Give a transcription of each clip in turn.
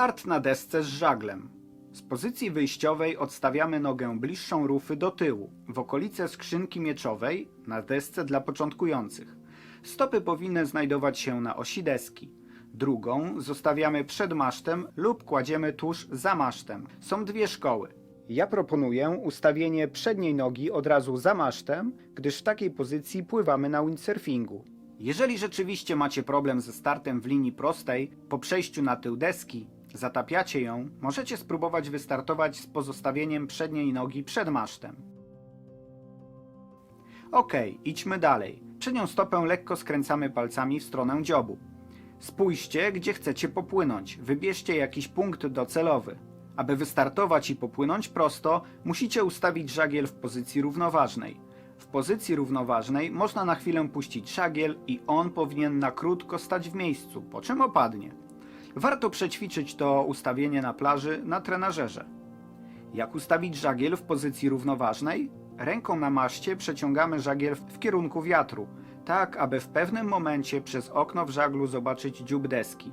Start na desce z żaglem. Z pozycji wyjściowej odstawiamy nogę bliższą rufy do tyłu, w okolice skrzynki mieczowej, na desce dla początkujących. Stopy powinny znajdować się na osi deski. Drugą zostawiamy przed masztem lub kładziemy tuż za masztem. Są dwie szkoły. Ja proponuję ustawienie przedniej nogi od razu za masztem, gdyż w takiej pozycji pływamy na windsurfingu. Jeżeli rzeczywiście macie problem ze startem w linii prostej, po przejściu na tył deski, zatapiacie ją, możecie spróbować wystartować z pozostawieniem przedniej nogi przed masztem. Ok, idźmy dalej. Przednią stopę lekko skręcamy palcami w stronę dziobu. Spójrzcie, gdzie chcecie popłynąć. Wybierzcie jakiś punkt docelowy. Aby wystartować i popłynąć prosto, musicie ustawić żagiel w pozycji równoważnej. W pozycji równoważnej można na chwilę puścić żagiel i on powinien na krótko stać w miejscu, po czym opadnie. Warto przećwiczyć to ustawienie na plaży na trenażerze. Jak ustawić żagiel w pozycji równoważnej? Ręką na maszcie przeciągamy żagiel w kierunku wiatru, tak aby w pewnym momencie przez okno w żaglu zobaczyć dziób deski.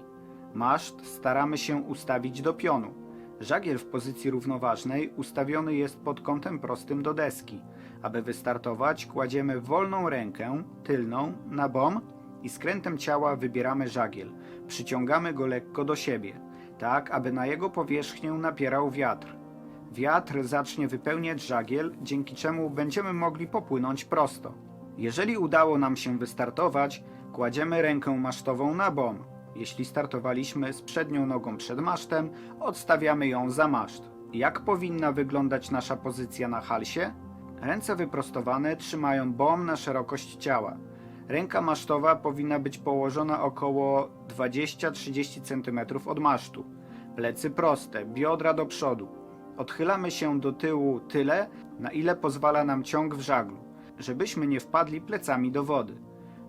Maszt staramy się ustawić do pionu. Żagiel w pozycji równoważnej ustawiony jest pod kątem prostym do deski. Aby wystartować, kładziemy wolną rękę, tylną, na bom i skrętem ciała wybieramy żagiel. Przyciągamy go lekko do siebie, tak aby na jego powierzchnię napierał wiatr. Wiatr zacznie wypełniać żagiel, dzięki czemu będziemy mogli popłynąć prosto. Jeżeli udało nam się wystartować, kładziemy rękę masztową na bom. Jeśli startowaliśmy z przednią nogą przed masztem, odstawiamy ją za maszt. Jak powinna wyglądać nasza pozycja na halsie? Ręce wyprostowane trzymają bom na szerokość ciała. Ręka masztowa powinna być położona około 20-30 cm od masztu. Plecy proste, biodra do przodu. Odchylamy się do tyłu tyle, na ile pozwala nam ciąg w żaglu, żebyśmy nie wpadli plecami do wody.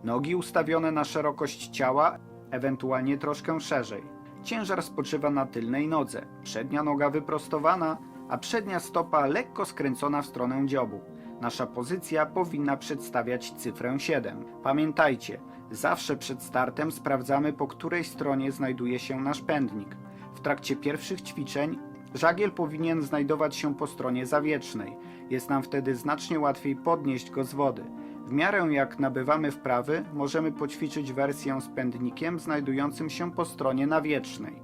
Nogi ustawione na szerokość ciała, ewentualnie troszkę szerzej. Ciężar spoczywa na tylnej nodze, przednia noga wyprostowana, a przednia stopa lekko skręcona w stronę dziobu. Nasza pozycja powinna przedstawiać cyfrę 7. Pamiętajcie, zawsze przed startem sprawdzamy po której stronie znajduje się nasz pędnik. W trakcie pierwszych ćwiczeń żagiel powinien znajdować się po stronie zawietrznej. Jest nam wtedy znacznie łatwiej podnieść go z wody. W miarę jak nabywamy wprawy, możemy poćwiczyć wersję z pędnikiem znajdującym się po stronie nawietrznej.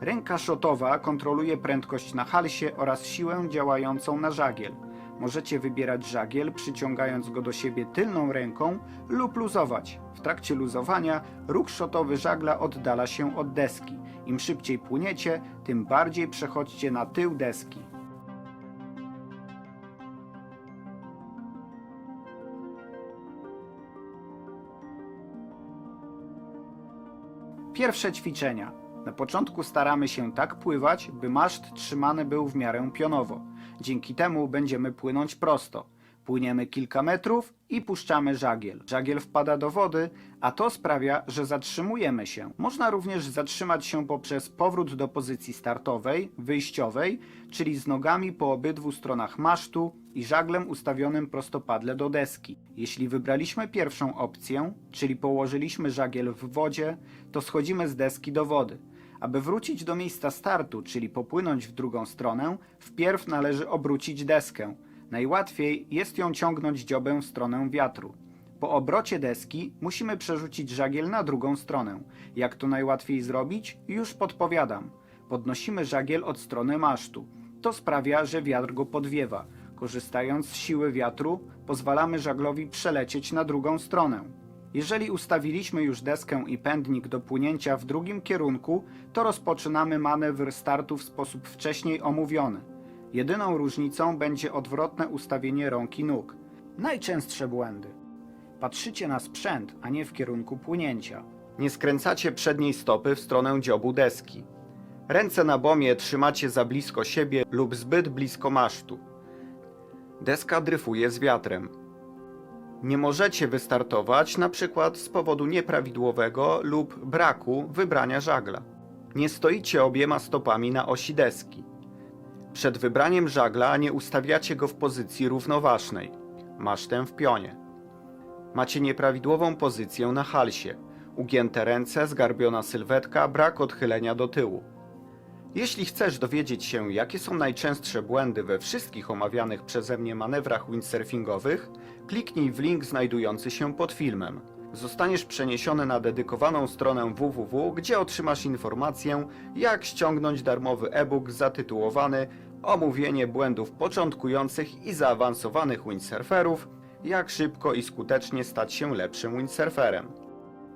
Ręka szotowa kontroluje prędkość na halsie oraz siłę działającą na żagiel. Możecie wybierać żagiel, przyciągając go do siebie tylną ręką lub luzować. W trakcie luzowania róg szotowy żagla oddala się od deski. Im szybciej płyniecie, tym bardziej przechodźcie na tył deski. Pierwsze ćwiczenia. Na początku staramy się tak pływać, by maszt trzymany był w miarę pionowo. Dzięki temu będziemy płynąć prosto. Płyniemy kilka metrów i puszczamy żagiel. Żagiel wpada do wody, a to sprawia, że zatrzymujemy się. Można również zatrzymać się poprzez powrót do pozycji startowej, wyjściowej, czyli z nogami po obydwu stronach masztu i żaglem ustawionym prostopadle do deski. Jeśli wybraliśmy pierwszą opcję, czyli położyliśmy żagiel w wodzie, to schodzimy z deski do wody. Aby wrócić do miejsca startu, czyli popłynąć w drugą stronę, wpierw należy obrócić deskę. Najłatwiej jest ją ciągnąć dziobem w stronę wiatru. Po obrocie deski musimy przerzucić żagiel na drugą stronę. Jak to najłatwiej zrobić? Już podpowiadam. Podnosimy żagiel od strony masztu. To sprawia, że wiatr go podwiewa. Korzystając z siły wiatru, pozwalamy żaglowi przelecieć na drugą stronę. Jeżeli ustawiliśmy już deskę i pędnik do płynięcia w drugim kierunku, to rozpoczynamy manewr startu w sposób wcześniej omówiony. Jedyną różnicą będzie odwrotne ustawienie rąk i nóg. Najczęstsze błędy. Patrzycie na sprzęt, a nie w kierunku płynięcia. Nie skręcacie przedniej stopy w stronę dziobu deski. Ręce na bomie trzymacie za blisko siebie lub zbyt blisko masztu. Deska dryfuje z wiatrem. Nie możecie wystartować przykład z powodu nieprawidłowego lub braku wybrania żagla. Nie stoicie obiema stopami na osi deski. Przed wybraniem żagla nie ustawiacie go w pozycji równoważnej, masztem w pionie. Macie nieprawidłową pozycję na halsie, ugięte ręce, zgarbiona sylwetka, brak odchylenia do tyłu. Jeśli chcesz dowiedzieć się, jakie są najczęstsze błędy we wszystkich omawianych przeze mnie manewrach windsurfingowych, kliknij w link znajdujący się pod filmem. Zostaniesz przeniesiony na dedykowaną stronę www, gdzie otrzymasz informację, jak ściągnąć darmowy e-book zatytułowany Omówienie błędów początkujących i zaawansowanych windsurferów, jak szybko i skutecznie stać się lepszym windsurferem.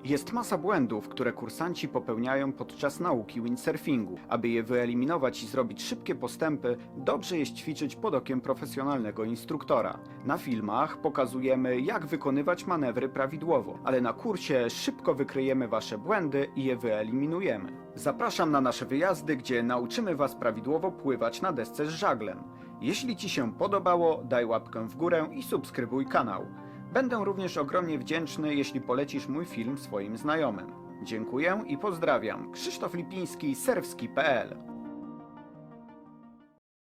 Jest masa błędów, które kursanci popełniają podczas nauki windsurfingu. Aby je wyeliminować i zrobić szybkie postępy, dobrze jest ćwiczyć pod okiem profesjonalnego instruktora. Na filmach pokazujemy, jak wykonywać manewry prawidłowo, ale na kursie szybko wykryjemy Wasze błędy i je wyeliminujemy. Zapraszam na nasze wyjazdy, gdzie nauczymy Was prawidłowo pływać na desce z żaglem. Jeśli Ci się podobało, daj łapkę w górę i subskrybuj kanał. Będę również ogromnie wdzięczny, jeśli polecisz mój film swoim znajomym. Dziękuję i pozdrawiam. Krzysztof Lipiński, serwski.pl